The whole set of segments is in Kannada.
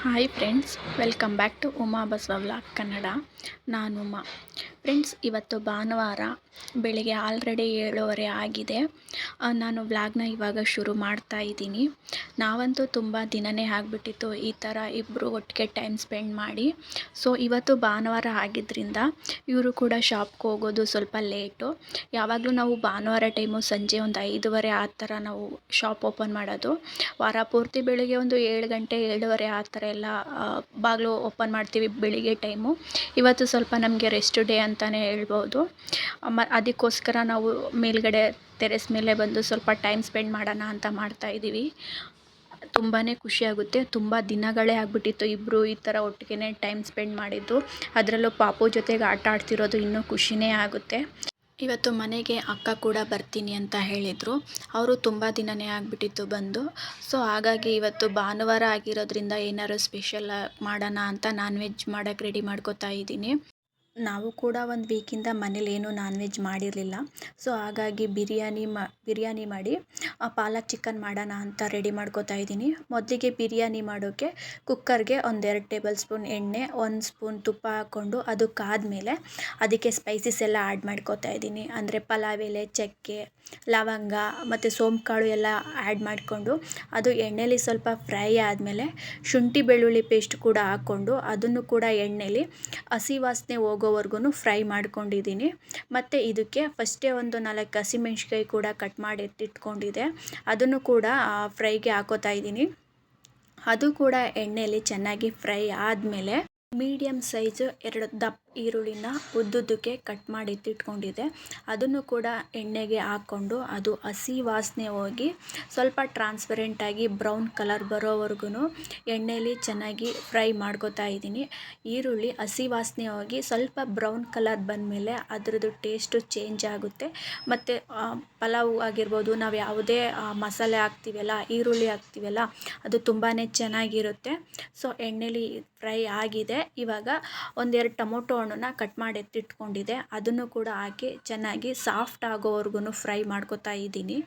Hi friends welcome back to Uma Basava vlog Kannada ನಾನು ಉಮಾ ಫ್ರೆಂಡ್ಸ್, ಇವತ್ತು ಭಾನುವಾರ ಬೆಳಿಗ್ಗೆ ಆಲ್ರೆಡಿ ಏಳುವರೆ ಆಗಿದೆ. ನಾನು ವ್ಲಾಗ್ನ ಇವಾಗ ಶುರು ಮಾಡ್ತಾ ಇದ್ದೀನಿ. ನಾವಂತೂ ತುಂಬ ದಿನನೇ ಆಗಿಬಿಟ್ಟಿತ್ತು ಈ ಥರ ಇಬ್ಬರು ಒಟ್ಟಿಗೆ ಟೈಮ್ ಸ್ಪೆಂಡ್ ಮಾಡಿ. ಸೊ, ಇವತ್ತು ಭಾನುವಾರ ಆಗಿದ್ದರಿಂದ ಇವರು ಕೂಡ ಶಾಪ್ಗೆ ಹೋಗೋದು ಸ್ವಲ್ಪ ಲೇಟು. ಯಾವಾಗಲೂ ನಾವು ಭಾನುವಾರ ಟೈಮು ಸಂಜೆ ಒಂದು ಐದೂವರೆ ಆ ಥರ ನಾವು ಶಾಪ್ ಓಪನ್ ಮಾಡೋದು. ವಾರ ಪೂರ್ತಿ ಬೆಳಿಗ್ಗೆ ಒಂದು ಏಳು ಗಂಟೆ, ಏಳುವರೆ ಆ ಥರ ಎಲ್ಲ ಬಾಗಿಲು ಓಪನ್ ಮಾಡ್ತೀವಿ ಬೆಳಿಗ್ಗೆ ಟೈಮು. ಇವತ್ತು ಸ್ವಲ್ಪ ನಮಗೆ ರೆಸ್ಟ್ ಡೇ ಅಂತಲೇ ಹೇಳ್ಬೋದು. ಮ ಅದಕ್ಕೋಸ್ಕರ ನಾವು ಮೇಲ್ಗಡೆ ಟೆರೆಸ್ ಮೇಲೆ ಬಂದು ಸ್ವಲ್ಪ ಟೈಮ್ ಸ್ಪೆಂಡ್ ಮಾಡೋಣ ಅಂತ ಮಾಡ್ತಾ ಇದ್ದೀವಿ. ತುಂಬಾ ಖುಷಿಯಾಗುತ್ತೆ ತುಂಬ ದಿನಗಳೇ ಆಗಿಬಿಟ್ಟಿತ್ತು ಇಬ್ಬರು ಈ ಥರ ಒಟ್ಟಿಗೆ ಟೈಮ್ ಸ್ಪೆಂಡ್ ಮಾಡಿದ್ದು. ಅದರಲ್ಲೂ ಪಾಪು ಜೊತೆಗೆ ಆಟ ಆಡ್ತಿರೋದು ಇನ್ನೂ ಖುಷಿನೇ ಆಗುತ್ತೆ. ಇವತ್ತು ಮನೆಗೆ ಅಕ್ಕ ಕೂಡ ಬರ್ತೀನಿ ಅಂತ ಹೇಳಿದರು. ಅವರು ತುಂಬ ದಿನನೇ ಆಗಿಬಿಟ್ಟಿತ್ತು ಬಂದು. ಸೊ ಹಾಗಾಗಿ ಇವತ್ತು ಭಾನುವಾರ ಆಗಿರೋದ್ರಿಂದ ಏನಾದ್ರು ಸ್ಪೆಷಲ್ ಮಾಡೋಣ ಅಂತ ನಾನ್ ವೆಜ್ ಮಾಡೋಕ್ಕೆ ರೆಡಿ ಮಾಡ್ಕೋತಾ ಇದ್ದೀನಿ. ನಾವು ಕೂಡ ಒಂದು ವೀಕಿಂದ ಮನೇಲಿ ಏನೂ ನಾನ್ ವೆಜ್ ಮಾಡಿರಲಿಲ್ಲ. ಸೊ ಹಾಗಾಗಿ ಬಿರಿಯಾನಿ ಮಾ, ಬಿರಿಯಾನಿ ಮಾಡಿ ಪಾಲಕ್ ಚಿಕನ್ ಮಾಡೋಣ ಅಂತ ರೆಡಿ ಮಾಡ್ಕೋತಾ ಇದ್ದೀನಿ. ಮೊದಲಿಗೆ ಬಿರಿಯಾನಿ ಮಾಡೋಕ್ಕೆ ಕುಕ್ಕರ್ಗೆ ಒಂದೆರಡು ಟೇಬಲ್ ಸ್ಪೂನ್ ಎಣ್ಣೆ, ಒಂದು ಸ್ಪೂನ್ ತುಪ್ಪ ಹಾಕ್ಕೊಂಡು ಅದು ಆದಮೇಲೆ ಅದಕ್ಕೆ ಸ್ಪೈಸಸ್ ಎಲ್ಲ ಆ್ಯಡ್ ಮಾಡ್ಕೋತಾ ಇದ್ದೀನಿ. ಅಂದರೆ ಪಲಾವ್ ಎಲೆ, ಚಕ್ಕೆ, ಲವಂಗ ಮತ್ತು ಸೋಂಪು ಕಾಳು ಎಲ್ಲ ಆ್ಯಡ್ ಮಾಡಿಕೊಂಡು ಅದು ಎಣ್ಣೆಲಿ ಸ್ವಲ್ಪ ಫ್ರೈ ಆದಮೇಲೆ ಶುಂಠಿ ಬೆಳ್ಳುಳ್ಳಿ ಪೇಸ್ಟ್ ಕೂಡ ಹಾಕ್ಕೊಂಡು ಅದನ್ನು ಕೂಡ ಎಣ್ಣೆಲಿ ಹಸಿ ವಾಸನೆ ಹೋಗೋವರೆಗೂ ಫ್ರೈ ಮಾಡ್ಕೊಂಡಿದ್ದೀನಿ. ಮತ್ತು ಇದಕ್ಕೆ ಫಸ್ಟೇ ಒಂದು ನಾಲ್ಕು ಹಸಿಮೆಣ್ಸಿಕಾಯಿ ಕೂಡ ಕಟ್ ಮಾಡಿ ಎತ್ತಿಟ್ಕೊಂಡಿದ್ದೆ ಅದನ್ನು ಕೂಡ ಫ್ರೈಗೆ ಹಾಕೋತಾ ಇದ್ದೀನಿ. ಅದು ಕೂಡ ಎಣ್ಣೆಯಲ್ಲಿ ಚೆನ್ನಾಗಿ ಫ್ರೈ ಆದಮೇಲೆ ಮೀಡಿಯಮ್ ಸೈಜು ಎರಡು ದಪ್ಪ ಈರುಳ್ಳಿನ ಉದ್ದುದ್ದಕ್ಕೆ ಕಟ್ ಮಾಡಿ ಎತ್ತಿಟ್ಕೊಂಡಿದ್ದೆ ಅದನ್ನು ಕೂಡ ಎಣ್ಣೆಗೆ ಹಾಕ್ಕೊಂಡು ಅದು ಹಸಿ ವಾಸನೆ ಹೋಗಿ ಸ್ವಲ್ಪ ಟ್ರಾನ್ಸ್ಪರೆಂಟಾಗಿ ಬ್ರೌನ್ ಕಲರ್ ಬರೋವರೆಗೂ ಎಣ್ಣೆಯಲ್ಲಿ ಚೆನ್ನಾಗಿ ಫ್ರೈ ಮಾಡ್ಕೋತಾ ಇದ್ದೀನಿ. ಈರುಳ್ಳಿ ಹಸಿ ವಾಸನೆ ಹೋಗಿ ಸ್ವಲ್ಪ ಬ್ರೌನ್ ಕಲರ್ ಬಂದಮೇಲೆ ಅದರದ್ದು ಟೇಸ್ಟು ಚೇಂಜ್ ಆಗುತ್ತೆ. ಮತ್ತು ಪಲಾವ್ ಆಗಿರ್ಬೋದು, ನಾವು ಯಾವುದೇ ಮಸಾಲೆ ಹಾಕ್ತೀವಲ್ಲ, ಈರುಳ್ಳಿ ಹಾಕ್ತೀವಲ್ಲ, ಅದು ತುಂಬಾ ಚೆನ್ನಾಗಿರುತ್ತೆ. ಸೊ ಎಣ್ಣೆಯಲ್ಲಿ ಫ್ರೈ ಆಗಿದೆ. ಇವಾಗ ಒಂದೆರಡು ಟೊಮೊಟೊ ಹಣ್ಣನ್ನ ಕಟ್ ಮಾಡಿ ಎತ್ತಿಟ್ಕೊಂಡಿದ್ದೆ ಅದನ್ನು ಕೂಡ ಹಾಕಿ ಚೆನ್ನಾಗಿ ಸಾಫ್ಟ್ ಆಗೋವರೆಗೂ ಫ್ರೈ ಮಾಡ್ಕೊತಾ ಇದ್ದೀನಿ.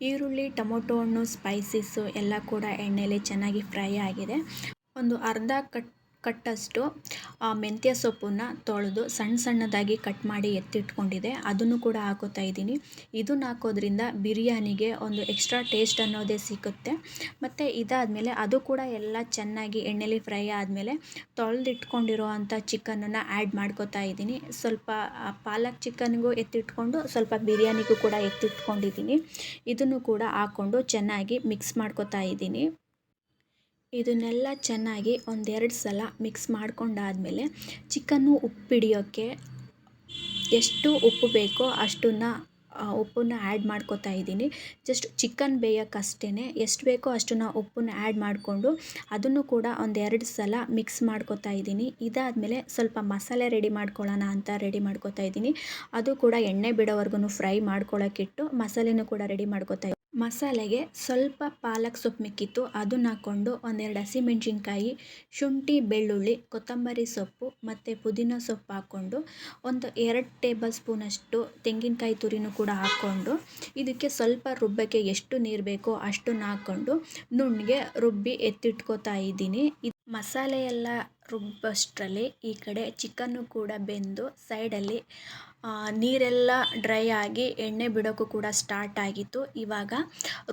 ಈರುಳ್ಳಿ, ಟೊಮೊಟೊ ಹಣ್ಣು ಸ್ಪೈಸಸ್ಸು ಎಲ್ಲ ಕೂಡ ಎಣ್ಣೆಲಿ ಚೆನ್ನಾಗಿ ಫ್ರೈ ಆಗಿದೆ. ಒಂದು ಅರ್ಧ ಕಟ್ ಕಟ್ಟಷ್ಟು ಮೆಂತ್ಯ ಸೊಪ್ಪನ್ನ ತೊಳೆದು ಸಣ್ಣ ಸಣ್ಣದಾಗಿ ಕಟ್ ಮಾಡಿ ಎತ್ತಿಟ್ಕೊಂಡಿದೆ. ಅದನ್ನು ಕೂಡ ಹಾಕೋತಾ ಇದ್ದೀನಿ. ಇದನ್ನ ಹಾಕೋದ್ರಿಂದ ಬಿರಿಯಾನಿಗೆ ಒಂದು ಎಕ್ಸ್ಟ್ರಾ ಟೇಸ್ಟ್ ಅನ್ನೋದೇ ಸಿಗುತ್ತೆ. ಮತ್ತು ಇದಾದಮೇಲೆ ಅದು ಕೂಡ ಎಲ್ಲ ಚೆನ್ನಾಗಿ ಎಣ್ಣೆಲಿ ಫ್ರೈ ಆದಮೇಲೆ ತೊಳೆದಿಟ್ಕೊಂಡಿರೋ ಅಂಥ ಚಿಕನನ್ನು ಆ್ಯಡ್ ಮಾಡ್ಕೋತಾ ಇದ್ದೀನಿ. ಸ್ವಲ್ಪ ಪಾಲಕ್ ಚಿಕನ್ಗೂ ಎತ್ತಿಟ್ಕೊಂಡು, ಸ್ವಲ್ಪ ಬಿರಿಯಾನಿಗೂ ಕೂಡ ಎತ್ತಿಟ್ಕೊಂಡಿದ್ದೀನಿ. ಇದನ್ನು ಕೂಡ ಹಾಕ್ಕೊಂಡು ಚೆನ್ನಾಗಿ ಮಿಕ್ಸ್ ಮಾಡ್ಕೋತಾ ಇದ್ದೀನಿ. ಇದನ್ನೆಲ್ಲ ಚೆನ್ನಾಗಿ ಒಂದೆರಡು ಸಲ ಮಿಕ್ಸ್ ಮಾಡ್ಕೊಂಡಾದಮೇಲೆ ಚಿಕನ್ನು ಉಪ್ಪು ಹಿಡಿಯೋಕ್ಕೆ ಎಷ್ಟು ಉಪ್ಪು ಬೇಕೋ ಅಷ್ಟನ್ನು ಉಪ್ಪನ್ನ ಆ್ಯಡ್ ಮಾಡ್ಕೋತಾ ಇದ್ದೀನಿ. ಜಸ್ಟ್ ಚಿಕನ್ ಬೇಯೋಕ್ಕಷ್ಟೇ ಎಷ್ಟು ಬೇಕೋ ಅಷ್ಟನ್ನು ಉಪ್ಪನ್ನ ಆ್ಯಡ್ ಮಾಡಿಕೊಂಡು ಅದನ್ನು ಕೂಡ ಒಂದೆರಡು ಸಲ ಮಿಕ್ಸ್ ಮಾಡ್ಕೋತಾ ಇದ್ದೀನಿ. ಇದಾದಮೇಲೆ ಸ್ವಲ್ಪ ಮಸಾಲೆ ರೆಡಿ ಮಾಡ್ಕೊಳ್ಳೋಣ ಅಂತ ರೆಡಿ ಮಾಡ್ಕೋತಾ ಇದ್ದೀನಿ. ಅದು ಕೂಡ ಎಣ್ಣೆ ಬಿಡೋವರೆಗೂ ಫ್ರೈ ಮಾಡ್ಕೊಳ್ಳೋಕ್ಕಿಟ್ಟು ಮಸಾಲೆನೂ ಕೂಡ ರೆಡಿ ಮಾಡ್ಕೋತಾ ಮಸಾಲೆಗೆ ಸ್ವಲ್ಪ ಪಾಲಕ್ ಸೊಪ್ಪು ಮಿಕ್ಕಿತ್ತು. ಅದನ್ನ ಹಾಕ್ಕೊಂಡು ಒಂದೆರಡು ಹಸಿಮೆಣ್ಸಿನ್ಕಾಯಿ ಶುಂಠಿ, ಬೆಳ್ಳುಳ್ಳಿ, ಕೊತ್ತಂಬರಿ ಸೊಪ್ಪು ಮತ್ತು ಪುದೀನ ಸೊಪ್ಪು ಹಾಕ್ಕೊಂಡು ಒಂದು ಎರಡು ಟೇಬಲ್ ಸ್ಪೂನಷ್ಟು ತೆಂಗಿನಕಾಯಿ ತುರಿನೂ ಕೂಡ ಹಾಕ್ಕೊಂಡು ಇದಕ್ಕೆ ಸ್ವಲ್ಪ ರುಬ್ಬಕ್ಕೆ ಎಷ್ಟು ನೀರು ಬೇಕೋ ಅಷ್ಟನ್ನು ಹಾಕ್ಕೊಂಡು ನುಣ್ಣಗೆ ರುಬ್ಬಿ ಎತ್ತಿಟ್ಕೋತಾ ಇದ್ದೀನಿ. ಇದು ಮಸಾಲೆ ರುಬ್ಬಷ್ಟರಲ್ಲಿ ಈ ಕಡೆ ಚಿಕನ್ನು ಕೂಡ ಬೆಂದು ಸೈಡಲ್ಲಿ ನೀರೆಲ್ಲ ಡ್ರೈ ಆಗಿ ಎಣ್ಣೆ ಬಿಡೋಕ್ಕೂ ಕೂಡ ಸ್ಟಾರ್ಟ್ ಆಗಿತ್ತು. ಇವಾಗ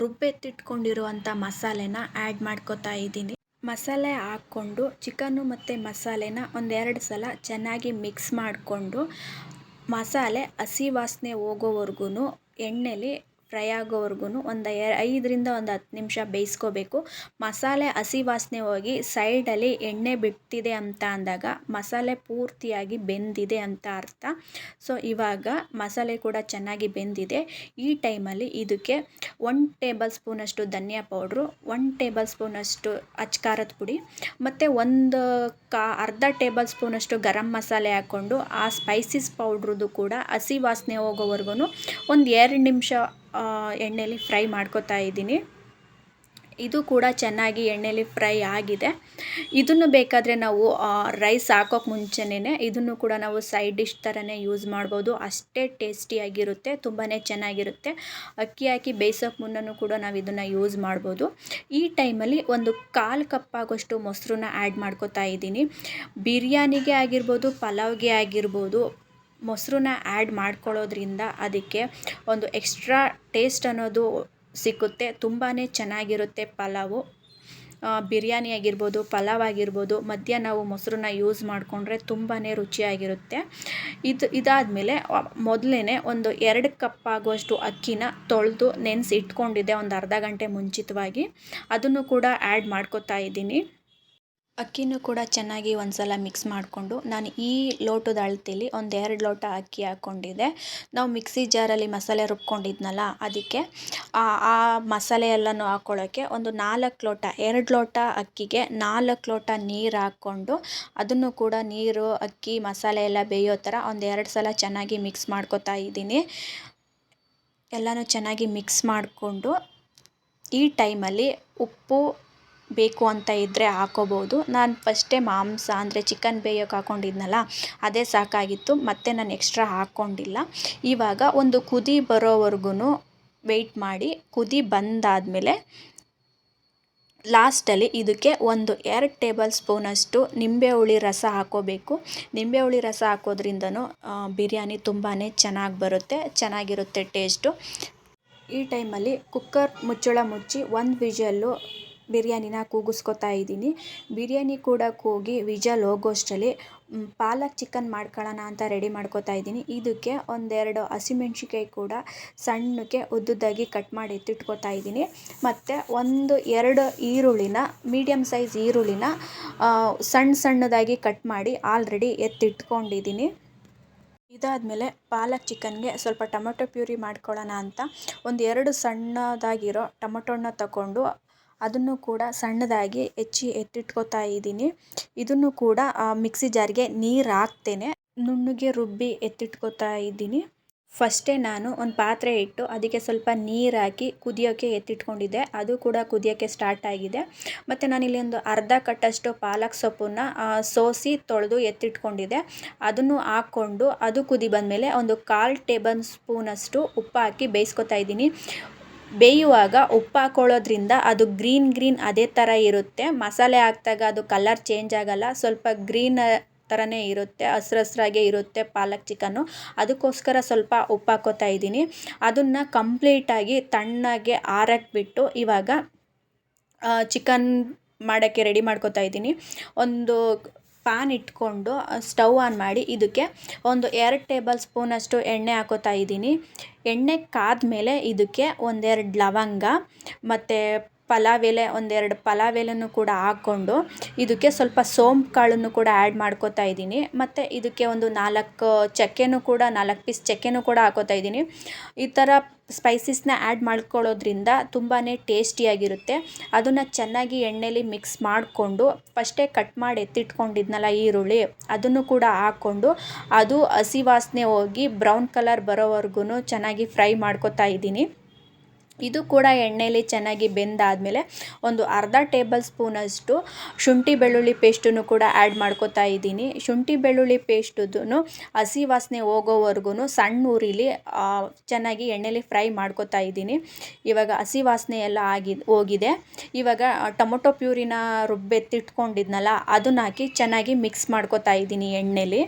ರುಬ್ಬೆತ್ತಿಟ್ಕೊಂಡಿರುವಂಥ ಮಸಾಲೆನ ಆ್ಯಡ್ ಮಾಡ್ಕೋತಾ ಇದ್ದೀನಿ. ಮಸಾಲೆ ಹಾಕ್ಕೊಂಡು ಚಿಕನ್ನು ಮತ್ತು ಮಸಾಲೆನ ಒಂದೆರಡು ಸಲ ಚೆನ್ನಾಗಿ ಮಿಕ್ಸ್ ಮಾಡಿಕೊಂಡು ಮಸಾಲೆ ಹಸಿ ವಾಸನೆ ಹೋಗೋವರೆಗೂ ಎಣ್ಣೆಲಿ ಫ್ರೈ ಆಗೋವರೆಗೂ ಒಂದು ಎ ಐದರಿಂದ ಒಂದು ಹತ್ತು ನಿಮಿಷ ಬೇಯಿಸ್ಕೋಬೇಕು. ಮಸಾಲೆ ಹಸಿ ವಾಸನೆ ಹೋಗಿ ಸೈಡಲ್ಲಿ ಎಣ್ಣೆ ಬಿಡ್ತಿದೆ ಅಂತ ಅಂದಾಗ ಮಸಾಲೆ ಪೂರ್ತಿಯಾಗಿ ಬೆಂದಿದೆ ಅಂತ ಅರ್ಥ. ಸೊ, ಇವಾಗ ಮಸಾಲೆ ಕೂಡ ಚೆನ್ನಾಗಿ ಬೆಂದಿದೆ. ಈ ಟೈಮಲ್ಲಿ ಇದಕ್ಕೆ ಒನ್ ಟೇಬಲ್ ಸ್ಪೂನಷ್ಟು ಧನಿಯಾ ಪೌಡ್ರು ಒನ್ ಟೇಬಲ್ ಸ್ಪೂನಷ್ಟು ಅಚ್ಕಾರದ ಪುಡಿ, ಮತ್ತು ಒಂದು ಕಾ, ಅರ್ಧ ಟೇಬಲ್ ಸ್ಪೂನಷ್ಟು ಗರಂ ಮಸಾಲೆ ಹಾಕ್ಕೊಂಡು ಆ ಸ್ಪೈಸಿಸ್ ಪೌಡ್ರದ್ದು ಕೂಡ ಹಸಿ ವಾಸನೆ ಹೋಗೋವರೆಗೂ ಒಂದು ಎರಡು ನಿಮಿಷ ಎಣ್ಣೆಲಿ ಫ್ರೈ ಮಾಡ್ಕೋತಾ ಇದ್ದೀನಿ. ಇದು ಕೂಡ ಚೆನ್ನಾಗಿ ಎಣ್ಣೆಲಿ ಫ್ರೈ ಆಗಿದೆ. ಇದನ್ನು ಬೇಕಾದರೆ ನಾವು ರೈಸ್ ಹಾಕೋಕೆ ಮುಂಚೆನೇ ಇದನ್ನು ಕೂಡ ನಾವು ಸೈಡ್ ಡಿಶ್ ಥರನೇ ಯೂಸ್ ಮಾಡ್ಬೋದು. ಅಷ್ಟೇ ಟೇಸ್ಟಿಯಾಗಿರುತ್ತೆ ತುಂಬಾ ಚೆನ್ನಾಗಿರುತ್ತೆ. ಅಕ್ಕಿ ಹಾಕಿ ಬೇಯಿಸೋಕೆ ಮುನ್ನೂ ಕೂಡ ನಾವು ಇದನ್ನು ಯೂಸ್ ಮಾಡ್ಬೋದು. ಈ ಟೈಮಲ್ಲಿ ಒಂದು ಕಾಲು ಕಪ್ಪಾಗೋಷ್ಟು ಮೊಸರನ್ನ ಆ್ಯಡ್ ಮಾಡ್ಕೋತಾ ಇದ್ದೀನಿ. ಬಿರಿಯಾನಿಗೆ ಆಗಿರ್ಬೋದು, ಪಲಾವ್ಗೆ ಆಗಿರ್ಬೋದು ಮೊಸರನ್ನ ಆ್ಯಡ್ ಮಾಡ್ಕೊಳ್ಳೋದ್ರಿಂದ ಅದಕ್ಕೆ ಒಂದು ಎಕ್ಸ್ಟ್ರಾ ಟೇಸ್ಟ್ ಅನ್ನೋದು ಸಿಕ್ಕುತ್ತೆ. ತುಂಬಾ ಚೆನ್ನಾಗಿರುತ್ತೆ ಪಲಾವು. ಬಿರಿಯಾನಿ ಆಗಿರ್ಬೋದು, ಪಲಾವ್ ಆಗಿರ್ಬೋದು, ಮಧ್ಯ ನಾವು ಮೊಸರನ್ನ ಯೂಸ್ ಮಾಡಿಕೊಂಡ್ರೆ ತುಂಬಾ ರುಚಿಯಾಗಿರುತ್ತೆ. ಇದು, ಇದಾದಮೇಲೆ ಮೊದಲೇ ಒಂದು ಎರಡು ಕಪ್ ಆಗುವಷ್ಟು ಅಕ್ಕಿನ ತೊಳೆದು ನೆನೆಸಿ ಇಟ್ಕೊಂಡಿದ್ದೆ ಒಂದು ಅರ್ಧ ಗಂಟೆ ಮುಂಚಿತವಾಗಿ. ಅದನ್ನು ಕೂಡ ಆ್ಯಡ್ ಮಾಡ್ಕೋತಾ ಇದ್ದೀನಿ. ಅಕ್ಕಿನೂ ಕೂಡ ಚೆನ್ನಾಗಿ ಒಂದ್ಸಲ ಮಿಕ್ಸ್ ಮಾಡಿಕೊಂಡು ನಾನು ಈ ಲೋಟದ ಅಳತೆಲಿ ಒಂದು ಎರಡು ಲೋಟ ಅಕ್ಕಿ ಹಾಕ್ಕೊಂಡಿದ್ದೆ. ನಾವು ಮಿಕ್ಸಿ ಜಾರಲ್ಲಿ ಮಸಾಲೆ ರುಬ್ಕೊಂಡಿದ್ನಲ್ಲ, ಅದಕ್ಕೆ ಆ ಮಸಾಲೆ ಎಲ್ಲನೂ ಹಾಕ್ಕೊಳ್ಳೋಕ್ಕೆ ಒಂದು ನಾಲ್ಕು ಲೋಟ, ಎರಡು ಲೋಟ ಅಕ್ಕಿಗೆ ನಾಲ್ಕು ಲೋಟ ನೀರು ಹಾಕ್ಕೊಂಡು ಅದನ್ನು ಕೂಡ ನೀರು, ಅಕ್ಕಿ, ಮಸಾಲೆ ಎಲ್ಲ ಬೇಯೋ ಥರ ಒಂದು ಎರಡು ಸಲ ಚೆನ್ನಾಗಿ ಮಿಕ್ಸ್ ಮಾಡ್ಕೊತಾ ಇದ್ದೀನಿ. ಎಲ್ಲನೂ ಚೆನ್ನಾಗಿ ಮಿಕ್ಸ್ ಮಾಡಿಕೊಂಡು ಈ ಟೈಮಲ್ಲಿ ಉಪ್ಪು ಬೇಕು ಅಂತ ಇದ್ದರೆ ಹಾಕೋಬೋದು. ನಾನು ಫಸ್ಟೇ ಮಾಂಸ ಅಂದರೆ ಚಿಕನ್ ಬೇಯೋಕೆ ಹಾಕ್ಕೊಂಡಿದ್ನಲ್ಲ ಅದೇ ಸಾಕಾಗಿತ್ತು. ಮತ್ತು ನಾನು ಎಕ್ಸ್ಟ್ರಾ ಹಾಕ್ಕೊಂಡಿಲ್ಲ ಇವಾಗ ಒಂದು ಕುದಿ ಬರೋವರೆಗೂ ವೆಯ್ಟ್ ಮಾಡಿ. ಕುದಿ ಬಂದಾದಮೇಲೆ ಲಾಸ್ಟಲ್ಲಿ ಇದಕ್ಕೆ ಒಂದು ಎರಡು ಟೇಬಲ್ ಸ್ಪೂನಷ್ಟು ನಿಂಬೆ ಹುಳಿ ರಸ ಹಾಕೋಬೇಕು. ನಿಂಬೆ ಹುಳಿ ರಸ ಹಾಕೋದ್ರಿಂದನೂ ಬಿರಿಯಾನಿ ತುಂಬಾ ಚೆನ್ನಾಗಿ ಬರುತ್ತೆ, ಚೆನ್ನಾಗಿರುತ್ತೆ ಟೇಸ್ಟು ಈ ಟೈಮಲ್ಲಿ ಕುಕ್ಕರ್ ಮುಚ್ಚಳ ಮುಚ್ಚಿ ಒಂದು ವಿಷಲ್ಲು ಬಿರಿಯಾನಿನ ಕೂಗಿಸ್ಕೊತಾ ಇದ್ದೀನಿ. ಬಿರಿಯಾನಿ ಕೂಡ ಕೂಗಿ ವಿಜಲ್ ಹೋಗೋಷ್ಟರಲ್ಲಿ ಪಾಲಕ್ ಚಿಕನ್ ಮಾಡ್ಕೊಳ್ಳೋಣ ಅಂತ ರೆಡಿ ಮಾಡ್ಕೊತಾ ಇದ್ದೀನಿ. ಇದಕ್ಕೆ ಒಂದೆರಡು ಹಸಿಮೆಣ್ಸಿಕಾಯಿ ಕೂಡ ಸಣ್ಣಕ್ಕೆ ಉದ್ದುದ್ದಾಗಿ ಕಟ್ ಮಾಡಿ ಎತ್ತಿಟ್ಕೋತಾ ಇದ್ದೀನಿ. ಮತ್ತು ಒಂದು ಎರಡು ಈರುಳ್ಳಿನ ಮೀಡಿಯಮ್ ಸೈಜ್ ಈರುಳ್ಳಿನ ಸಣ್ಣ ಸಣ್ಣದಾಗಿ ಕಟ್ ಮಾಡಿ ಆಲ್ರೆಡಿ ಎತ್ತಿಟ್ಕೊಂಡಿದ್ದೀನಿ. ಇದಾದಮೇಲೆ ಪಾಲಕ್ ಚಿಕನ್ಗೆ ಸ್ವಲ್ಪ ಟೊಮೊಟೊ ಪ್ಯೂರಿ ಮಾಡ್ಕೊಳ್ಳೋಣ ಅಂತ ಒಂದು ಎರಡು ಸಣ್ಣದಾಗಿರೋ ಟೊಮೊಟೊನ ತಗೊಂಡು ಅದನ್ನು ಕೂಡ ಸಣ್ಣದಾಗಿ ಹೆಚ್ಚಿ ಎತ್ತಿಟ್ಕೋತಾ ಇದ್ದೀನಿ. ಇದನ್ನು ಕೂಡ ಮಿಕ್ಸಿ ಜಾರಿಗೆ ನೀರು ಹಾಕ್ತೇನೆ. ನುಣ್ಣಗೆ ರುಬ್ಬಿ ಎತ್ತಿಟ್ಕೋತಾ ಇದ್ದೀನಿ. ಫಸ್ಟೇ ನಾನು ಒಂದು ಪಾತ್ರೆ ಇಟ್ಟು ಅದಕ್ಕೆ ಸ್ವಲ್ಪ ನೀರು ಹಾಕಿ ಕುದಿಯೋಕ್ಕೆ ಎತ್ತಿಟ್ಕೊಂಡಿದ್ದೆ. ಅದು ಕೂಡ ಕುದಿಯೋಕ್ಕೆ ಸ್ಟಾರ್ಟ್ ಆಗಿದೆ. ಮತ್ತು ನಾನಿಲ್ಲಿ ಒಂದು ಅರ್ಧ ಕಟ್ಟಷ್ಟು ಪಾಲಕ್ ಸೊಪ್ಪನ್ನು ಸೋಸಿ ತೊಳೆದು ಎತ್ತಿಟ್ಕೊಂಡಿದ್ದೆ. ಅದನ್ನು ಹಾಕ್ಕೊಂಡು ಅದು ಕುದಿ ಬಂದಮೇಲೆ ಒಂದು ಕಾಲು ಟೇಬಲ್ ಸ್ಪೂನಷ್ಟು ಉಪ್ಪು ಹಾಕಿ ಬೇಯಿಸ್ಕೊತಾ ಇದ್ದೀನಿ. ಬೇಯುವಾಗ ಉಪ್ಪು ಹಾಕೊಳ್ಳೋದ್ರಿಂದ ಅದು ಗ್ರೀನ್ ಗ್ರೀನ್ ಅದೇ ಥರ ಇರುತ್ತೆ. ಮಸಾಲೆ ಹಾಕ್ದಾಗ ಅದು ಕಲರ್ ಚೇಂಜ್ ಆಗೋಲ್ಲ. ಸ್ವಲ್ಪ ಗ್ರೀನ್ ಥರನೇ ಇರುತ್ತೆ. ಹಸ್ರು ಹಸ್ರಾಗೆ ಇರುತ್ತೆ ಪಾಲಕ್ ಚಿಕನ್ನು ಅದಕ್ಕೋಸ್ಕರ ಸ್ವಲ್ಪ ಉಪ್ಪು ಹಾಕ್ಕೋತಾ ಇದ್ದೀನಿ. ಅದನ್ನು ಕಂಪ್ಲೀಟಾಗಿ ತಣ್ಣಗೆ ಆರಕ್ಕೆ ಇವಾಗ ಚಿಕನ್ ಮಾಡೋಕ್ಕೆ ರೆಡಿ ಮಾಡ್ಕೋತಾ ಇದ್ದೀನಿ. ಒಂದು ಪಾನ್ ಇಟ್ಕೊಂಡು ಸ್ಟವ್ ಆನ್ ಮಾಡಿ ಇದಕ್ಕೆ ಒಂದು ಎರಡು ಟೇಬಲ್ ಸ್ಪೂನಷ್ಟು ಎಣ್ಣೆ ಹಾಕೋತಾ ಇದ್ದೀನಿ. ಎಣ್ಣೆ ಕಾದ್ಮೇಲೆ ಇದಕ್ಕೆ ಒಂದೆರಡು ಲವಂಗ ಮತ್ತು ಪಲಾವ್ ಎಲೆ, ಒಂದೆರಡು ಪಲಾವ್ ಎಲೆನೂ ಕೂಡ ಹಾಕ್ಕೊಂಡು ಇದಕ್ಕೆ ಸ್ವಲ್ಪ ಸೋಂಪು ಕಾಳನ್ನು ಕೂಡ ಆ್ಯಡ್ ಮಾಡ್ಕೋತಾ ಇದ್ದೀನಿ. ಮತ್ತು ಇದಕ್ಕೆ ಒಂದು ನಾಲ್ಕು ಚಕ್ಕೆನೂ ಕೂಡ, ನಾಲ್ಕು ಪೀಸ್ ಚಕ್ಕೆನೂ ಕೂಡ ಹಾಕೋತಾ ಇದ್ದೀನಿ. ಈ ಥರ ಸ್ಪೈಸಸ್ನ ಆ್ಯಡ್ ಮಾಡ್ಕೊಳ್ಳೋದ್ರಿಂದ ತುಂಬಾ ಟೇಸ್ಟಿಯಾಗಿರುತ್ತೆ ಅದನ್ನು ಚೆನ್ನಾಗಿ ಎಣ್ಣೆಲಿ ಮಿಕ್ಸ್ ಮಾಡಿಕೊಂಡು ಫಸ್ಟೇ ಕಟ್ ಮಾಡಿ ಎತ್ತಿಟ್ಕೊಂಡಿದ್ನಲ್ಲ ಈರುಳ್ಳಿ, ಅದನ್ನು ಕೂಡ ಹಾಕ್ಕೊಂಡು ಅದು ಹಸಿ ವಾಸನೆ ಹೋಗಿ ಬ್ರೌನ್ ಕಲರ್ ಬರೋವರೆಗೂ ಚೆನ್ನಾಗಿ ಫ್ರೈ ಮಾಡ್ಕೊತಾ ಇದ್ದೀನಿ. ಇದು ಕೂಡ ಎಣ್ಣೆಯಲ್ಲಿ ಚೆನ್ನಾಗಿ ಬೆಂದಾದಮೇಲೆ ಒಂದು ಅರ್ಧ ಟೇಬಲ್ ಸ್ಪೂನಷ್ಟು ಶುಂಠಿ ಬೆಳ್ಳುಳ್ಳಿ ಪೇಸ್ಟನ್ನು ಕೂಡ ಆ್ಯಡ್ ಮಾಡ್ಕೋತಾ ಇದ್ದೀನಿ. ಶುಂಠಿ ಬೆಳ್ಳುಳ್ಳಿ ಪೇಸ್ಟುದೂ ಹಸಿ ವಾಸನೆ ಹೋಗೋವರೆಗೂ ಸಣ್ಣ ಉರಿಲಿ ಚೆನ್ನಾಗಿ ಎಣ್ಣೆಲಿ ಫ್ರೈ ಮಾಡ್ಕೋತಾ ಇದ್ದೀನಿ. ಇವಾಗ ಹಸಿ ವಾಸನೆ ಎಲ್ಲ ಆಗಿ, ಹೋಗಿದೆ. ಇವಾಗ ಟೊಮೊಟೊ ಪ್ಯೂರಿನ ರುಬ್ಬೆತ್ತಿಟ್ಕೊಂಡಿದ್ನಲ್ಲ, ಅದನ್ನ ಹಾಕಿ ಚೆನ್ನಾಗಿ ಮಿಕ್ಸ್ ಮಾಡ್ಕೋತಾ ಇದ್ದೀನಿ ಎಣ್ಣೆಲಿ.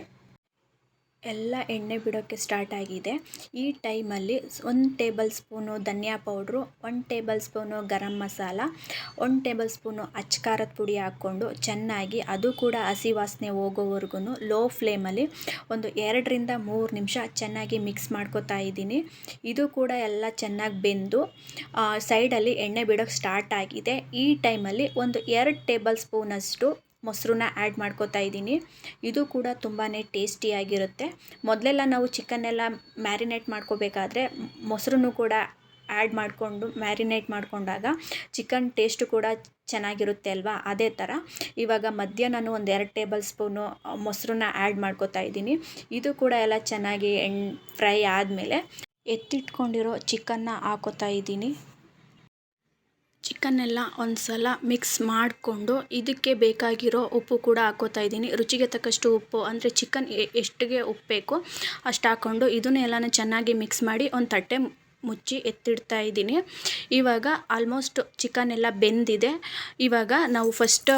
ಎಲ್ಲ ಎಣ್ಣೆ ಬಿಡೋಕ್ಕೆ ಸ್ಟಾರ್ಟ್ ಆಗಿದೆ. ಈ ಟೈಮಲ್ಲಿ ಒಂದು ಟೇಬಲ್ ಸ್ಪೂನು ಧನಿಯಾ powder one tablespoon garam masala, ಒಂದು ಟೇಬಲ್ ಸ್ಪೂನು ಖಾರದ ಪುಡಿ ಹಾಕ್ಕೊಂಡು ಚೆನ್ನಾಗಿ ಅದು ಕೂಡ ಹಸಿ ವಾಸನೆ ಹೋಗೋವರೆಗೂ ಲೋ ಫ್ಲೇಮಲ್ಲಿ ಒಂದು ಎರಡರಿಂದ ಮೂರು ನಿಮಿಷ ಚೆನ್ನಾಗಿ ಮಿಕ್ಸ್ ಮಾಡ್ಕೋತಾ ಇದ್ದೀನಿ. ಇದು ಕೂಡ ಎಲ್ಲ ಚೆನ್ನಾಗಿ ಬೆಂದು ಸೈಡಲ್ಲಿ ಎಣ್ಣೆ ಬಿಡೋಕ್ಕೆ ಸ್ಟಾರ್ಟ್ ಆಗಿದೆ. ಈ ಟೈಮಲ್ಲಿ ಒಂದು ಎರಡು ಟೇಬಲ್ ಸ್ಪೂನಷ್ಟು ಮೊಸರನ್ನ ಆ್ಯಡ್ ಮಾಡ್ಕೋತಾ ಇದ್ದೀನಿ. ಇದು ಕೂಡ ತುಂಬಾ ಟೇಸ್ಟಿಯಾಗಿರುತ್ತೆ ಮೊದಲೆಲ್ಲ ನಾವು ಚಿಕನ್ನೆಲ್ಲ ಮ್ಯಾರಿನೇಟ್ ಮಾಡ್ಕೋಬೇಕಾದ್ರೆ ಮೊಸರನ್ನು ಕೂಡ ಆ್ಯಡ್ ಮಾಡಿಕೊಂಡು ಮ್ಯಾರಿನೇಟ್ ಮಾಡಿಕೊಂಡಾಗ ಚಿಕನ್ ಟೇಸ್ಟು ಕೂಡ ಚೆನ್ನಾಗಿರುತ್ತೆ ಅಲ್ವಾ? ಅದೇ ಥರ. ಇವಾಗ ಮಧ್ಯ ನಾನು ಒಂದು ಎರಡು ಟೇಬಲ್ ಸ್ಪೂನು ಮೊಸರನ್ನ ಆ್ಯಡ್ ಮಾಡ್ಕೋತಾ ಇದ್ದೀನಿ. ಇದು ಕೂಡ ಎಲ್ಲ ಚೆನ್ನಾಗಿ ಎಣ್ ಫ್ರೈ ಆದಮೇಲೆ ಎತ್ತಿಟ್ಕೊಂಡಿರೋ ಚಿಕನ್ನ ಹಾಕೋತಾ ಇದ್ದೀನಿ. ಚಿಕನ್ನೆಲ್ಲ ಒಂದು ಸಲ ಮಿಕ್ಸ್ ಮಾಡಿಕೊಂಡು ಇದಕ್ಕೆ ಬೇಕಾಗಿರೋ ಉಪ್ಪು ಕೂಡ ಹಾಕೋತಾ ಇದ್ದೀನಿ. ರುಚಿಗೆ ತಕ್ಕಷ್ಟು ಉಪ್ಪು, ಅಂದರೆ ಚಿಕನ್ ಎಷ್ಟಿಗೆ ಉಪ್ಪು ಬೇಕು ಅಷ್ಟು ಹಾಕ್ಕೊಂಡು ಇದನ್ನೆಲ್ಲನೂ ಚೆನ್ನಾಗಿ ಮಿಕ್ಸ್ ಮಾಡಿ ಒಂದು ತಟ್ಟೆ ಮುಚ್ಚಿ ಎತ್ತಿಡ್ತಾ ಇದ್ದೀನಿ. ಇವಾಗ ಆಲ್ಮೋಸ್ಟ್ ಚಿಕನ್ ಎಲ್ಲ ಬೆಂದಿದೆ. ಇವಾಗ ನಾವು ಫಸ್ಟ್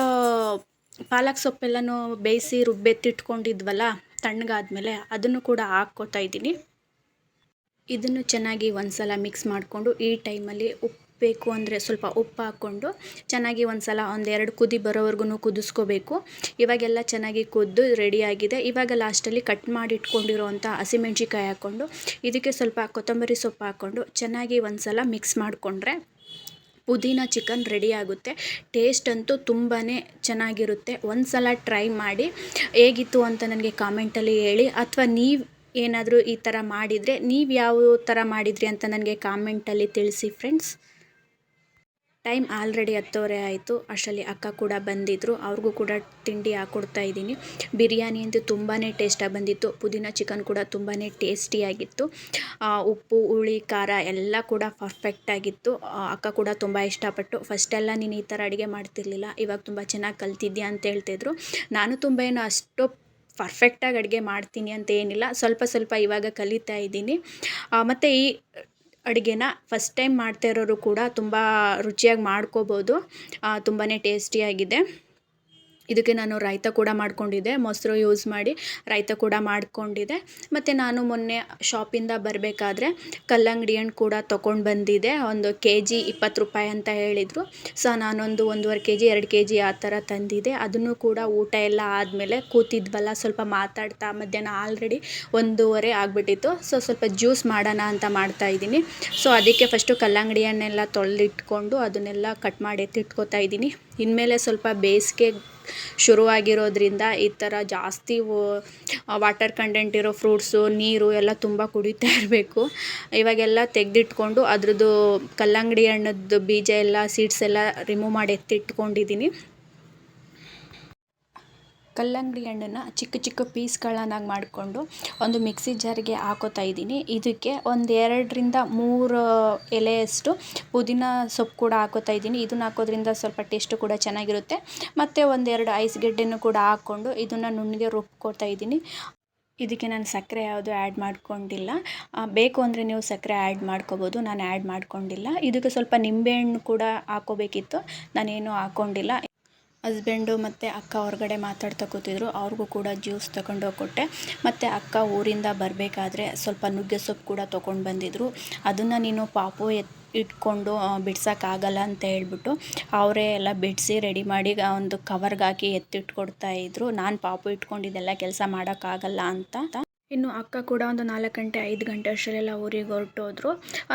ಪಾಲಕ್ ಸೊಪ್ಪೆಲ್ಲನೂ ಬೇಯಿಸಿ ರುಬ್ಬೆತ್ತಿಟ್ಕೊಂಡಿದ್ವಲ್ಲ, ತಣ್ಣಗಾದ್ಮೇಲೆ ಅದನ್ನು ಕೂಡ ಹಾಕ್ಕೋತಾ ಇದ್ದೀನಿ. ಇದನ್ನು ಚೆನ್ನಾಗಿ ಒಂದು ಸಲ ಮಿಕ್ಸ್ ಮಾಡಿಕೊಂಡು ಈ ಟೈಮಲ್ಲಿ ಉಪ್ಪು ಬೇಕು ಅಂದರೆ ಸ್ವಲ್ಪ ಉಪ್ಪು ಹಾಕ್ಕೊಂಡು ಚೆನ್ನಾಗಿ ಒಂದು ಸಲ ಒಂದೆರಡು ಕುದಿ ಬರೋವರೆಗೂ ಕುದಿಸ್ಕೋಬೇಕು. ಇವಾಗೆಲ್ಲ ಚೆನ್ನಾಗಿ ಕುದ್ದು ರೆಡಿಯಾಗಿದೆ ಇವಾಗ ಲಾಸ್ಟಲ್ಲಿ ಕಟ್ ಮಾಡಿ ಇಟ್ಕೊಂಡಿರೋವಂಥ ಹಸಿಮೆಣ್ಸಿಕಾಯಿ ಹಾಕ್ಕೊಂಡು ಇದಕ್ಕೆ ಸ್ವಲ್ಪ ಕೊತ್ತಂಬರಿ ಸೊಪ್ಪು ಹಾಕ್ಕೊಂಡು ಚೆನ್ನಾಗಿ ಒಂದು ಸಲ ಮಿಕ್ಸ್ ಮಾಡಿಕೊಂಡ್ರೆ ಪುದೀನ ಚಿಕನ್ ರೆಡಿ ಆಗುತ್ತೆ. ಟೇಸ್ಟ್ ಅಂತೂ ತುಂಬಾ ಚೆನ್ನಾಗಿರುತ್ತೆ. ಒಂದು ಸಲ ಟ್ರೈ ಮಾಡಿ ಹೇಗಿತ್ತು ಅಂತ ನನಗೆ ಕಾಮೆಂಟಲ್ಲಿ ಹೇಳಿ. ಅಥವಾ ನೀವು ಏನಾದರೂ ಈ ಥರ ಮಾಡಿದರೆ ನೀವು ಯಾವ ಥರ ಮಾಡಿದ್ರಿ ಅಂತ ನನಗೆ ಕಾಮೆಂಟಲ್ಲಿ ತಿಳಿಸಿ ಫ್ರೆಂಡ್ಸ್ ಟೈಮ್ ಆಲ್ರೆಡಿ ಹತ್ತುವರೆ ಆಯಿತು. ಅಷ್ಟರಲ್ಲಿ ಅಕ್ಕ ಕೂಡ ಬಂದಿದ್ದರು ಅವ್ರಿಗೂ ಕೂಡ ತಿಂಡಿ ಹಾಕ್ಕೊಡ್ತಾ ಇದ್ದೀನಿ. ಬಿರಿಯಾನಿ ಅಂತೂ ತುಂಬಾ ಟೇಸ್ಟಾಗಿ ಬಂದಿತ್ತು. ಪುದೀನ ಚಿಕನ್ ಕೂಡ ತುಂಬಾ ಟೇಸ್ಟಿಯಾಗಿತ್ತು ಉಪ್ಪು, ಹುಳಿ, ಖಾರ ಎಲ್ಲ ಕೂಡ ಪರ್ಫೆಕ್ಟಾಗಿತ್ತು ಅಕ್ಕ ಕೂಡ ತುಂಬ ಇಷ್ಟಪಟ್ಟು. ಫಸ್ಟೆಲ್ಲ ನೀನು ಈ ಥರ ಅಡುಗೆ ಮಾಡ್ತಿರ್ಲಿಲ್ಲ. ಇವಾಗ ತುಂಬ ಚೆನ್ನಾಗಿ ಕಲ್ತಿದ್ಯಾ ಅಂತ ಹೇಳ್ತಿದ್ರು. ನಾನು ತುಂಬ ಏನು ಅಷ್ಟು ಪರ್ಫೆಕ್ಟಾಗಿ ಅಡುಗೆ ಮಾಡ್ತೀನಿ ಅಂತ ಏನಿಲ್ಲ. ಸ್ವಲ್ಪ ಸ್ವಲ್ಪ ಇವಾಗ ಕಲಿತಾ ಇದ್ದೀನಿ. ಮತ್ತು ಈ ಅಡುಗೆನ ಫಸ್ಟ್ ಟೈಮ್ ಮಾಡ್ತಾ ಇರೋರು ಕೂಡ ತುಂಬ ರುಚಿಯಾಗಿ ಮಾಡ್ಕೋಬೋದು. ತುಂಬಾ ಟೇಸ್ಟಿಯಾಗಿದೆ ಇದಕ್ಕೆ ನಾನು ರಾಯ್ತ ಕೂಡ ಮಾಡಿಕೊಂಡಿದ್ದೆ, ಮೊಸರು ಯೂಸ್ ಮಾಡಿ ರಾಯ್ತ ಕೂಡ ಮಾಡಿಕೊಂಡಿದ್ದೆ. ಮತ್ತು ನಾನು ಮೊನ್ನೆ ಶಾಪಿಂದ ಬರಬೇಕಾದ್ರೆ ಕಲ್ಲಂಗಡಿ ಹಣ್ಣು ಕೂಡ ತೊಗೊಂಡು ಬಂದಿದ್ದೆ ಒಂದು ಕೆ ಜಿ ಇಪ್ಪತ್ತು ರೂಪಾಯಿ ಅಂತ ಹೇಳಿದರು. ಸೊ ನಾನೊಂದು ಒಂದೂವರೆ ಕೆ ಜಿ ಎರಡು ಕೆ ಜಿ ಆ ಥರ ತಂದಿದ್ದೆ ಅದನ್ನು ಕೂಡ ಊಟ ಎಲ್ಲ ಆದಮೇಲೆ ಕೂತಿದ್ವಲ್ಲ, ಸ್ವಲ್ಪ ಮಾತಾಡ್ತಾ ಮಧ್ಯಾಹ್ನ ಆಲ್ರೆಡಿ ಒಂದೂವರೆ ಆಗಿಬಿಟ್ಟಿತ್ತು. ಸೊ ಸ್ವಲ್ಪ ಜ್ಯೂಸ್ ಮಾಡೋಣ ಅಂತ ಮಾಡ್ತಾಯಿದ್ದೀನಿ ಸೊ ಅದಕ್ಕೆ ಫಸ್ಟು ಕಲ್ಲಂಗಡಿ ಹಣ್ಣೆಲ್ಲ ತೊಳೆದಿಟ್ಕೊಂಡು ಅದನ್ನೆಲ್ಲ ಕಟ್ ಮಾಡಿ ಎತ್ತಿಟ್ಕೋತಾ ಇದ್ದೀನಿ. ಇನ್ಮೇಲೆ ಸ್ವಲ್ಪ ಬೇಸಿಗೆ ಶುರುವಾಗಿರೋದ್ರಿಂದ ಈ ಥರ ಜಾಸ್ತಿ ವಾಟರ್ ಕಂಟೆಂಟ್ ಇರೋ ಫ್ರೂಟ್ಸು ನೀರು ಎಲ್ಲ ತುಂಬ ಕುಡಿತಾ ಇರಬೇಕು. ಇವಾಗೆಲ್ಲ ತೆಗೆದಿಟ್ಕೊಂಡು ಅದ್ರದ್ದು ಕಲ್ಲಂಗಡಿ ಹಣ್ಣದ್ದು ಬೀಜ ಎಲ್ಲ ಸೀಡ್ಸ್ ಎಲ್ಲ ರಿಮೂವ್ ಮಾಡಿ ಎತ್ತಿಟ್ಕೊಂಡಿದ್ದೀನಿ. ಕಲ್ಲಂಗಡಿ ಹಣ್ಣನ್ನು ಚಿಕ್ಕ ಚಿಕ್ಕ ಪೀಸ್ಗಳನ್ನಾಗಿ ಮಾಡಿಕೊಂಡು ಒಂದು ಮಿಕ್ಸಿ ಜಾರಿಗೆ ಹಾಕೋತಾ ಇದ್ದೀನಿ. ಇದಕ್ಕೆ ಒಂದು ಎರಡರಿಂದ ಮೂರು ಎಲೆಯಷ್ಟು ಪುದೀನ ಸೊಪ್ಪು ಕೂಡ ಹಾಕೋತಾ ಇದ್ದೀನಿ. ಇದನ್ನ ಹಾಕೋದ್ರಿಂದ ಸ್ವಲ್ಪ ಟೇಸ್ಟು ಕೂಡ ಚೆನ್ನಾಗಿರುತ್ತೆ. ಮತ್ತು ಒಂದೆರಡು ಐಸ್ ಗಡ್ಡೆನೂ ಕೂಡ ಹಾಕ್ಕೊಂಡು ಇದನ್ನು ನುಣ್ಣಗೆ ರುಬ್ಕೊತಾ ಇದ್ದೀನಿ. ಇದಕ್ಕೆ ನಾನು ಸಕ್ಕರೆ ಯಾವುದು ಆ್ಯಡ್ ಮಾಡ್ಕೊಂಡಿಲ್ಲ. ಬೇಕು ಅಂದರೆ ನೀವು ಸಕ್ಕರೆ ಆ್ಯಡ್ ಮಾಡ್ಕೋಬೋದು. ನಾನು ಆ್ಯಡ್ ಮಾಡ್ಕೊಂಡಿಲ್ಲ. ಇದಕ್ಕೆ ಸ್ವಲ್ಪ ನಿಂಬೆಹಣ್ಣು ಕೂಡ ಹಾಕೋಬೇಕಿತ್ತು. ನಾನೇನು ಹಾಕ್ಕೊಂಡಿಲ್ಲ ಹಸ್ಬೆಂಡು ಮತ್ತು ಅಕ್ಕ ಹೊರಗಡೆ ಮಾತಾಡ್ತಾ ಕೂತಿದ್ರು. ಅವ್ರಿಗೂ ಕೂಡ ಜ್ಯೂಸ್ ತಗೊಂಡೋಗಿ ಕೊಟ್ಟೆ ಮತ್ತು ಅಕ್ಕ ಊರಿಂದ ಬರಬೇಕಾದ್ರೆ ಸ್ವಲ್ಪ ನುಗ್ಗೆ ಸೊಪ್ಪು ಕೂಡ ತೊಗೊಂಡು ಬಂದಿದ್ರು. ಅದನ್ನು ನೀನು ಪಾಪು ಎತ್, ಇಟ್ಕೊಂಡು ಬಿಡ್ಸೋಕ್ಕಾಗಲ್ಲ ಅಂತ ಹೇಳ್ಬಿಟ್ಟು ಅವರೇ ಎಲ್ಲ ಬಿಡಿಸಿ ರೆಡಿ ಮಾಡಿ ಒಂದು ಕವರ್ಗೆ ಹಾಕಿ ಎತ್ತಿಟ್ಕೊಡ್ತಾ ಇದ್ದರು ನಾನು ಪಾಪು ಇಟ್ಕೊಂಡು ಇದೆಲ್ಲ ಕೆಲಸ ಮಾಡೋಕ್ಕಾಗಲ್ಲ ಅಂತ. ಇನ್ನು ಅಕ್ಕ ಕೂಡ ಒಂದು ನಾಲ್ಕು ಗಂಟೆ, ಐದು ಗಂಟೆ ಅಷ್ಟರಲ್ಲೆಲ್ಲ ಊರಿಗೆ ಹೊರಟೋದ್ರು.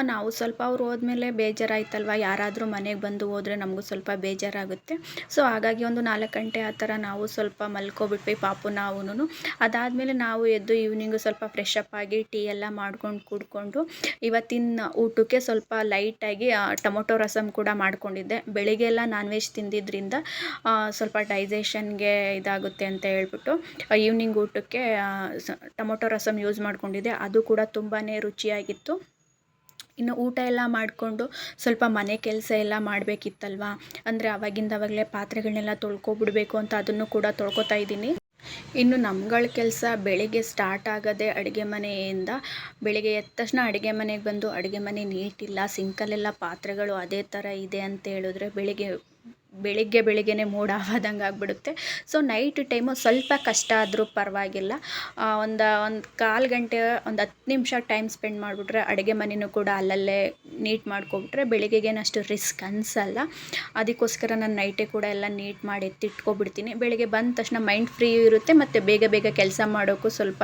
ನಾವು ಸ್ವಲ್ಪ ಅವ್ರು ಹೋದ್ಮೇಲೆ ಬೇಜಾರಾಯ್ತಲ್ವ? ಯಾರಾದರೂ ಮನೆಗೆ ಬಂದು ಹೋದರೆ ನಮಗೂ ಸ್ವಲ್ಪ ಬೇಜಾರಾಗುತ್ತೆ. ಸೊ ಹಾಗಾಗಿ ಒಂದು ನಾಲ್ಕು ಗಂಟೆ ಆ ಥರ ನಾವು ಸ್ವಲ್ಪ ಮಲ್ಕೊಬಿಟ್ವಿ ಪಾಪು ನಾವುನು ಅದಾದಮೇಲೆ ನಾವು ಎದ್ದು ಈವ್ನಿಂಗು ಸ್ವಲ್ಪ ಫ್ರೆಶ್ ಅಪ್ ಆಗಿ ಟೀ ಎಲ್ಲ ಮಾಡ್ಕೊಂಡು ಕುಡ್ಕೊಂಡು ಇವತ್ತಿನ ಊಟಕ್ಕೆ ಸ್ವಲ್ಪ ಲೈಟಾಗಿ ಟೊಮೊಟೊ ರಸಮ್ ಕೂಡ ಮಾಡ್ಕೊಂಡಿದ್ದೆ. ಬೆಳಿಗ್ಗೆ ಎಲ್ಲ ನಾನ್ ವೆಜ್ ತಿಂದಿದ್ದರಿಂದ ಸ್ವಲ್ಪ ಡೈಜೆಷನ್ಗೆ ಇದಾಗುತ್ತೆ ಅಂತ ಹೇಳ್ಬಿಟ್ಟು ಈವ್ನಿಂಗ್ ಊಟಕ್ಕೆ ಟೊಮೊಟೊ ಟೊಮೊಟೊ ರಸಮ್ ಯೂಸ್ ಮಾಡ್ಕೊಂಡಿದ್ದೆ, ಅದು ಕೂಡ ತುಂಬಾ ರುಚಿಯಾಗಿತ್ತು. ಇನ್ನು ಊಟ ಎಲ್ಲ ಮಾಡಿಕೊಂಡು ಸ್ವಲ್ಪ ಮನೆ ಕೆಲಸ ಎಲ್ಲ ಮಾಡಬೇಕಿತ್ತಲ್ವ? ಅಂದರೆ ಅವಾಗಿಂದ ಅವಾಗಲೇ ಪಾತ್ರೆಗಳನ್ನೆಲ್ಲ ತೊಳ್ಕೊಬಿಡಬೇಕು ಅಂತ ಅದನ್ನು ಕೂಡ ತೊಳ್ಕೊತಾ ಇದ್ದೀನಿ. ಇನ್ನು ನಮ್ಗಳ ಕೆಲಸ ಬೆಳಿಗ್ಗೆ ಸ್ಟಾರ್ಟ್ ಆಗದೆ ಅಡುಗೆ ಮನೆಯಿಂದ ಬೆಳಿಗ್ಗೆ ಎದ್ದ ತಕ್ಷಣ ಅಡುಗೆ ಮನೆಗೆ ಬಂದು ಅಡುಗೆ ಮನೆ ನೀಟಿಲ್ಲ ಸಿಂಕಲ್ಲೆಲ್ಲ ಪಾತ್ರೆಗಳು ಅದೇ ಥರ ಇದೆ ಅಂತ ಹೇಳಿದ್ರೆ ಬೆಳಿಗ್ಗೆ ಬೆಳಿಗ್ಗೆ ಬೆಳಗ್ಗೆನೇ ಮೋಡ ಆದಂಗೆ ಆಗಿಬಿಡುತ್ತೆ. ಸೊ ನೈಟ್ ಟೈಮು ಸ್ವಲ್ಪ ಕಷ್ಟ ಆದರೂ ಪರವಾಗಿಲ್ಲ. ಒಂದು ಒಂದು ಕಾಲು ಗಂಟೆ, ಒಂದು ಹತ್ತು ನಿಮಿಷ ಟೈಮ್ ಸ್ಪೆಂಡ್ ಮಾಡಿಬಿಟ್ರೆ ಅಡುಗೆ ಮನೆಯೂ ಕೂಡ ಅಲ್ಲಲ್ಲೇ ನೀಟ್ ಮಾಡ್ಕೊಬಿಟ್ರೆ ಬೆಳಿಗ್ಗೆಗೇನು ಅಷ್ಟು ರಿಸ್ಕ್ ಅನಿಸಲ್ಲ. ಅದಕ್ಕೋಸ್ಕರ ನಾನು ನೈಟೇ ಕೂಡ ಎಲ್ಲ ನೀಟ್ ಮಾಡಿ ಎತ್ತಿಟ್ಕೊಬಿಡ್ತೀನಿ. ಬೆಳಿಗ್ಗೆ ಬಂದ ತಕ್ಷಣ ಮೈಂಡ್ ಫ್ರೀ ಇರುತ್ತೆ ಮತ್ತು ಬೇಗ ಬೇಗ ಕೆಲಸ ಮಾಡೋಕ್ಕೂ ಸ್ವಲ್ಪ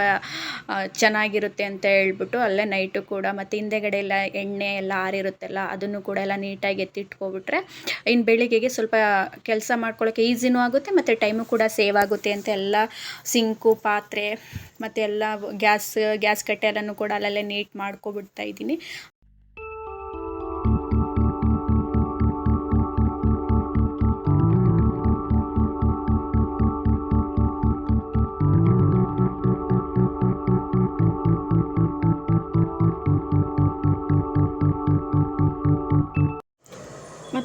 ಚೆನ್ನಾಗಿರುತ್ತೆ ಅಂತ ಹೇಳ್ಬಿಟ್ಟು ಅಲ್ಲೇ ನೈಟು ಕೂಡ ಮತ್ತು ಹಿಂದೆಗಡೆ ಎಲ್ಲ ಎಣ್ಣೆ ಎಲ್ಲ ಆರಿರುತ್ತಲ್ಲ ಅದನ್ನು ಕೂಡ ಎಲ್ಲ ನೀಟಾಗಿ ಎತ್ತಿಟ್ಕೊಬಿಟ್ರೆ ಇನ್ನು ಬೆಳಿಗ್ಗೆಗೆ ಸ್ವಲ್ಪ ಕೆಲಸ ಮಾಡ್ಕೊಳ್ಳೋಕೆ ಈಸಿನೂ ಆಗುತ್ತೆ, ಮತ್ತು ಟೈಮು ಕೂಡ ಸೇವ್ ಆಗುತ್ತೆ ಅಂತ ಎಲ್ಲ ಸಿಂಕು, ಪಾತ್ರೆ, ಮತ್ತು ಎಲ್ಲ ಗ್ಯಾಸ್ ಗ್ಯಾಸ್ ಕಟ್ಟೆ ಎಲ್ಲನೂ ಕೂಡ ಅಲ್ಲಲ್ಲೇ ನೀಟ್ ಮಾಡ್ಕೊಬಿಡ್ತಾ ಇದ್ದೀನಿ.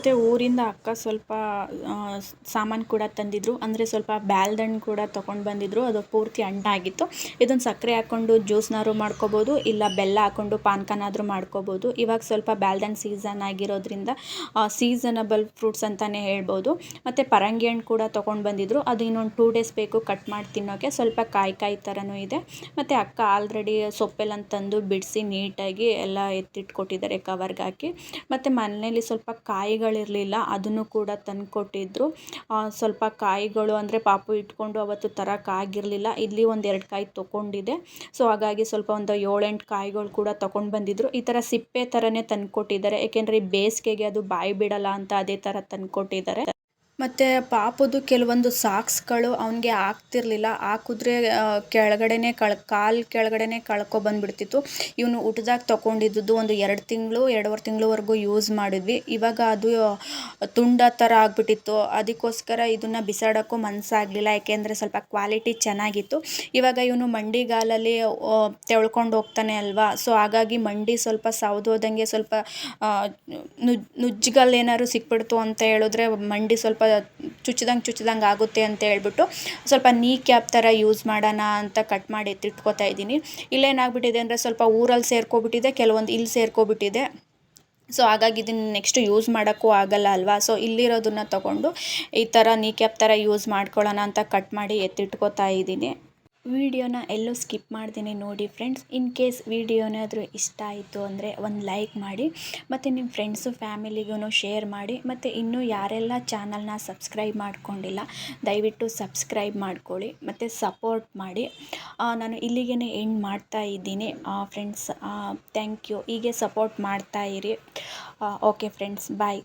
ಮತ್ತು ಊರಿಂದ ಅಕ್ಕ ಸ್ವಲ್ಪ ಸಾಮಾನು ಕೂಡ ತಂದಿದ್ರು. ಅಂದರೆ ಸ್ವಲ್ಪ ಬ್ಯಾಲ್ದಣ್ಣು ಕೂಡ ತೊಗೊಂಡು ಬಂದಿದ್ರು. ಅದು ಪೂರ್ತಿ ಹಣ್ಣಾಗಿತ್ತು ಇದನ್ನು ಸಕ್ಕರೆ ಹಾಕ್ಕೊಂಡು ಜ್ಯೂಸ್ನಾದ್ರು ಮಾಡ್ಕೋಬೋದು, ಇಲ್ಲ ಬೆಲ್ಲ ಹಾಕ್ಕೊಂಡು ಪಾನ್ಕನಾದರೂ ಮಾಡ್ಕೋಬೋದು. ಇವಾಗ ಸ್ವಲ್ಪ ಬ್ಯಾಲ್ದಣ್ಣು ಸೀಸನ್ ಆಗಿರೋದ್ರಿಂದ ಸೀಸನಬಲ್ ಫ್ರೂಟ್ಸ್ ಅಂತಲೇ ಹೇಳ್ಬೋದು. ಮತ್ತು ಪರಂಗಿ ಹಣ್ಣು ಕೂಡ ತೊಗೊಂಡು ಬಂದಿದ್ರು. ಅದು ಇನ್ನೊಂದು ಟೂ ಡೇಸ್ ಬೇಕು ಕಟ್ ಮಾಡಿ ತಿನ್ನೋಕ್ಕೆ ಸ್ವಲ್ಪ ಕಾಯಿ ಕಾಯಿ ಥರನೂ ಇದೆ. ಮತ್ತು ಅಕ್ಕ ಆಲ್ರೆಡಿ ಸೊಪ್ಪೆಲ್ಲ ತಂದು ಬಿಡಿಸಿ ನೀಟಾಗಿ ಎಲ್ಲ ಎತ್ತಿಟ್ಕೊಟ್ಟಿದ್ದಾರೆ ಕವರ್ಗೆ ಹಾಕಿ. ಮತ್ತು ಮನೆಯಲ್ಲಿ ಸ್ವಲ್ಪ ಕಾಯಿಗಳಿರಲಿಲ್ಲ ಅದನ್ನು ಕೂಡ ತಂದು ಕೊಟ್ಟಿದ್ದರು ಸ್ವಲ್ಪ ಕಾಯಿಗಳು ಅಂದರೆ ಪಾಪು ಇಟ್ಕೊಂಡು ಅವತ್ತು ತರೋಕ್ಕಾಗಿರಲಿಲ್ಲ ಇಲ್ಲಿ ಒಂದು ಎರಡು ಕಾಯಿ ತೊಗೊಂಡಿದೆ. ಸೊ, ಹಾಗಾಗಿ ಸ್ವಲ್ಪ ಒಂದು ಏಳೆಂಟು ಕಾಯಿಗಳು ಕೂಡ ತೊಗೊಂಡು ಬಂದಿದ್ದರು ಈ ಥರ ಸಿಪ್ಪೆ ಥರನೇ ತಂದು ಕೊಟ್ಟಿದ್ದಾರೆ ಏಕೆಂದರೆ ಈ ಬೇಸಿಗೆಗೆ ಅದು ಬಾಯಿ ಬಿಡಲ್ಲ ಅಂತ ಅದೇ ಥರ ತಂದು ಕೊಟ್ಟಿದ್ದಾರೆ ಮತ್ತು ಪಾಪುದು ಕೆಲವೊಂದು ಸಾಕ್ಸ್ಗಳು ಅವನಿಗೆ ಆಗ್ತಿರ್ಲಿಲ್ಲ. ಹಾಕಿದ್ರೆ ಕೆಳಗಡೆನೇ ಕಳ್, ಕಾಲು ಕೆಳಗಡೆನೇ ಕಳ್ಕೊಬಂದ್ಬಿಡ್ತಿತ್ತು ಇವನು ಊಟದಾಗ ತೊಗೊಂಡಿದ್ದು ಒಂದು ಎರಡು ತಿಂಗಳು, ಎರಡೂವರೆ ತಿಂಗಳವರೆಗೂ ಯೂಸ್ ಮಾಡಿದ್ವಿ. ಇವಾಗ ಅದು ತುಂಡ ಥರ ಆಗಿಬಿಟ್ಟಿತ್ತು. ಅದಕ್ಕೋಸ್ಕರ ಇದನ್ನು ಬಿಸಾಡೋಕ್ಕೂ ಮನಸ್ಸಾಗಲಿಲ್ಲ ಯಾಕೆಂದರೆ ಸ್ವಲ್ಪ ಕ್ವಾಲಿಟಿ ಚೆನ್ನಾಗಿತ್ತು. ಇವಾಗ ಇವನು ಮಂಡಿಗಾಲಲ್ಲಿ ತೆಳ್ಕೊಂಡು ಹೋಗ್ತಾನೆ ಅಲ್ವಾ? ಸೊ, ಹಾಗಾಗಿ ಮಂಡಿ ಸ್ವಲ್ಪ ಸೌದೋದಂಗೆ ಸ್ವಲ್ಪ ನುಜ್ ನುಜ್ಜುಗಲ್ಲೇನಾದ್ರು ಸಿಕ್ಬಿಡ್ತು ಅಂತ ಹೇಳಿದ್ರೆ ಮಂಡಿ ಸ್ವಲ್ಪ ಚುಚ್ದಂಗೆ ಚುಚ್ಚಿದಂಗೆ ಆಗುತ್ತೆ ಅಂತ ಹೇಳ್ಬಿಟ್ಟು ಸ್ವಲ್ಪ ನೀ ಕ್ಯಾಪ್ ಥರ ಯೂಸ್ ಮಾಡೋಣ ಅಂತ ಕಟ್ ಮಾಡಿ ಎತ್ತಿಟ್ಕೋತಾ ಇದ್ದೀನಿ. ಇಲ್ಲೇನಾಗ್ಬಿಟ್ಟಿದೆ ಅಂದರೆ ಸ್ವಲ್ಪ ಊರಲ್ಲಿ ಸೇರ್ಕೊಬಿಟ್ಟಿದೆ, ಕೆಲವೊಂದು ಇಲ್ಲಿ ಸೇರ್ಕೊಬಿಟ್ಟಿದೆ. ಸೊ ಹಾಗಾಗಿ ಇದನ್ನು ನೆಕ್ಸ್ಟ್ ಯೂಸ್ ಮಾಡೋಕ್ಕೂ ಆಗಲ್ಲ ಅಲ್ವಾ? ಸೊ ಇಲ್ಲಿರೋದನ್ನ ತೊಗೊಂಡು ಈ ಥರ ನೀ ಕ್ಯಾಪ್ ಥರ ಯೂಸ್ ಮಾಡ್ಕೊಳ್ಳೋಣ ಅಂತ ಕಟ್ ಮಾಡಿ ಎತ್ತಿಟ್ಕೋತಾ ಇದ್ದೀನಿ. ವಿಡಿಯೋನ ಎಲ್ಲೂ ಸ್ಕಿಪ್ ಮಾಡ್ತೀನಿ ನೋಡಿ ಫ್ರೆಂಡ್ಸ್. ಇನ್ ಕೇಸ್ ವಿಡಿಯೋ ಏನಾದರೂ ಇಷ್ಟ ಆಯಿತು ಅಂದರೆ ಒಂದು ಲೈಕ್ ಮಾಡಿ, ಮತ್ತು ನಿಮ್ಮ ಫ್ರೆಂಡ್ಸು ಫ್ಯಾಮಿಲಿಗೂ ಶೇರ್ ಮಾಡಿ, ಮತ್ತು ಇನ್ನೂ ಯಾರೆಲ್ಲ ಚಾನಲ್ನ ಸಬ್ಸ್ಕ್ರೈಬ್ ಮಾಡ್ಕೊಂಡಿಲ್ಲ, ದಯವಿಟ್ಟು ಸಬ್ಸ್ಕ್ರೈಬ್ ಮಾಡ್ಕೊಳ್ಳಿ, ಮತ್ತು ಸಪೋರ್ಟ್ ಮಾಡಿ. ನಾನು ಇಲ್ಲಿಗೆ ಎಂಡ್ ಮಾಡ್ತಾ ಇದ್ದೀನಿ. Friends thank you. ಹೀಗೆ ಸಪೋರ್ಟ್ ಮಾಡ್ತಾ ಇರಿ. Okay friends, bye.